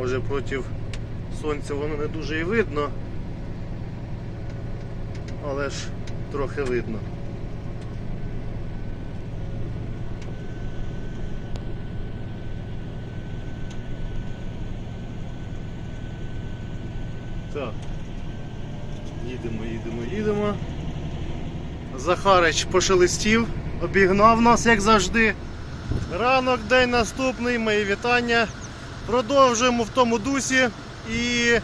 Може проти сонця воно не дуже і видно, але ж трохи видно. Так. Їдемо, їдемо, їдемо. Захарич пошелестів, обігнав нас, як завжди. Ранок, день наступний, мої вітання. Продовжуємо в тому дусі і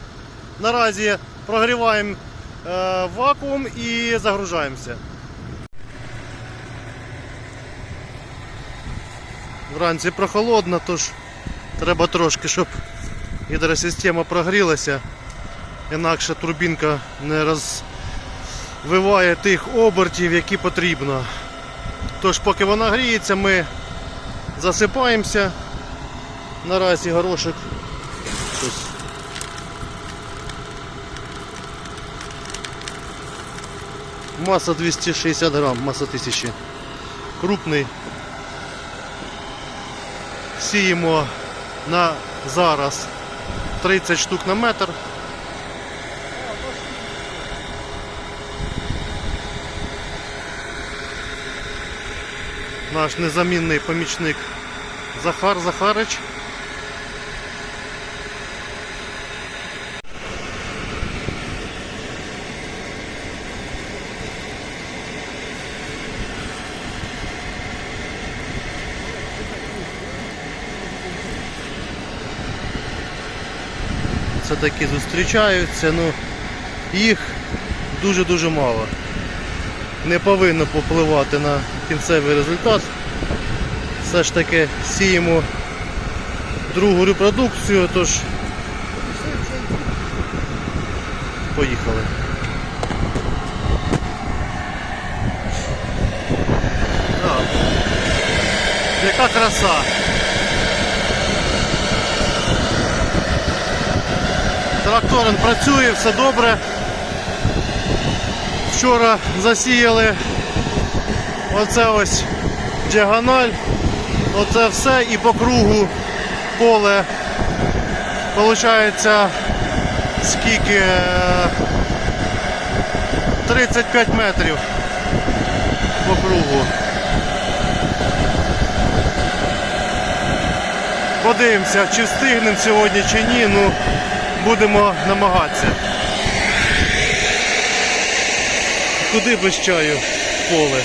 наразі прогріваємо е, вакуум і загружаємося. Вранці прохолодно, тож треба трошки, щоб гідросистема прогрілася, інакше турбінка не розвиває тих обертів, які потрібно. Тож, поки вона гріється, ми засипаємося. Наразі горошок. Маса 260 грам, маса 1000. Крупний. Сіємо на зараз 30 штук на метр. Наш незамінний помічник Захар Захарич. Це таки зустрічаються, ну їх дуже-дуже мало. Не повинно попливати на кінцевий результат. Все ж таки сіємо другу репродукцію, тож поїхали. Так. Яка краса! Тракторин працює, все добре. Вчора засіяли оце ось діагональ, оце все і по кругу поле. Получається скільки? Е, 35 метрів по кругу. Подивимося, чи встигнемо сьогодні, чи ні. Ну, будемо намагатися. Куди без чаю поле?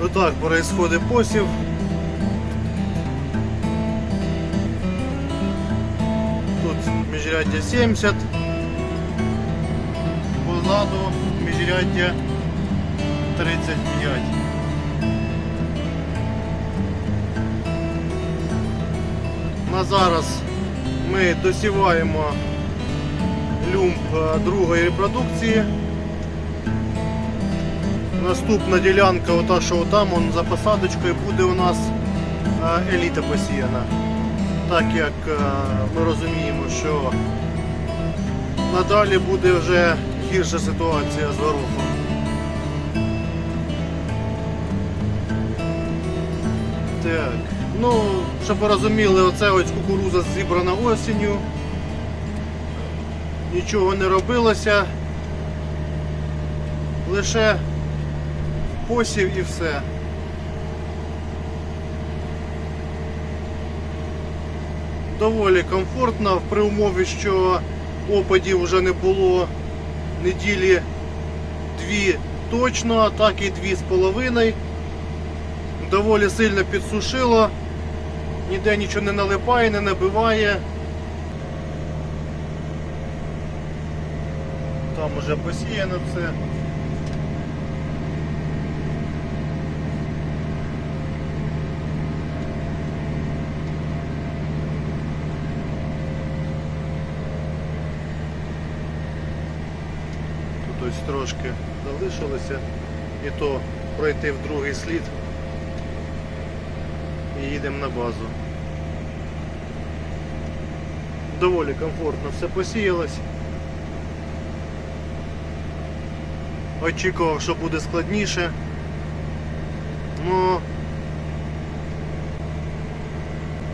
Отак происходит посів. Тут міжряддя 70. Позаду міжряддя 35. На зараз ми досіваємо люмб е, другої репродукції. Наступна ділянка, ота, що там за посадочкою, буде у нас е, еліта посіяна. Так як е, ми розуміємо, що надалі буде вже гірша ситуація з горохом. Так, ну, щоб ви розуміли, оце ось кукуруза зібрана осінню. Нічого не робилося. Лише посів і все. Доволі комфортно при умові, що опадів вже не було неділі дві точно, а так і дві з половиною. Доволі сильно підсушило, ніде нічого не налипає, не набиває. Там уже посіяно все. Тут ось трошки залишилося і то пройти в другий слід і їдемо на базу. Доволі комфортно все посіялось. Очікував, що буде складніше. Ну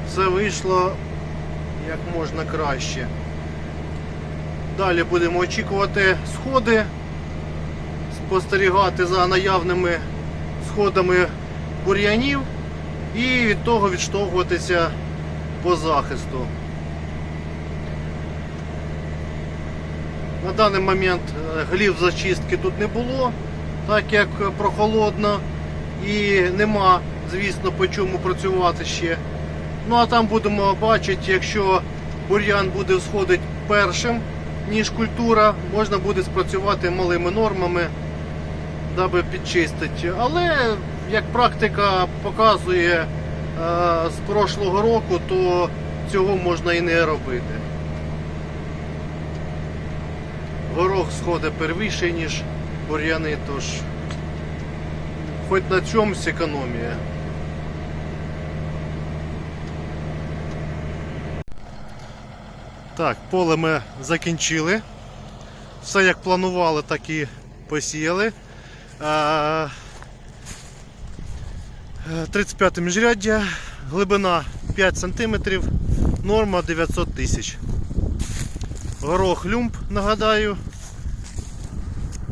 все вийшло як можна краще. Далі будемо очікувати сходи, спостерігати за наявними сходами бур'янів і від того відштовхуватися по захисту. На даний момент е, глів зачистки тут не було, так як прохолодно і нема, звісно, по чому працювати ще. Ну а там будемо бачити, якщо бур'ян буде всходити першим, ніж культура, можна буде спрацювати малими нормами, даби підчистити. Але як практика показує е, з прошлого року, то цього можна і не робити. Горох сходить первіший, ніж бур'яни, тож хоч на чомусь економія. Так, поле ми закінчили. Все як планували, так і посіяли. Е, е, 35 міжряддя, глибина 5 см, норма 900 тисяч. Горох люмб, нагадаю.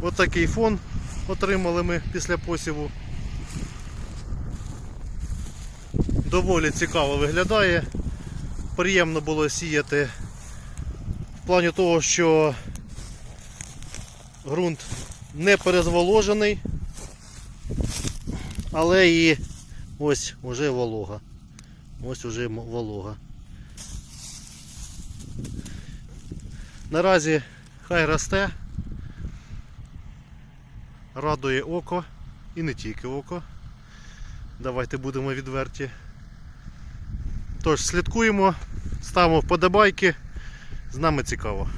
Отакий фон отримали ми після посіву. Доволі цікаво виглядає. Приємно було сіяти в плані того, що ґрунт не перезволожений, але і ось уже волога. Ось уже волога. Наразі хай росте, радує око і не тільки око. Давайте будемо відверті. Тож слідкуємо, ставимо вподобайки, з нами цікаво.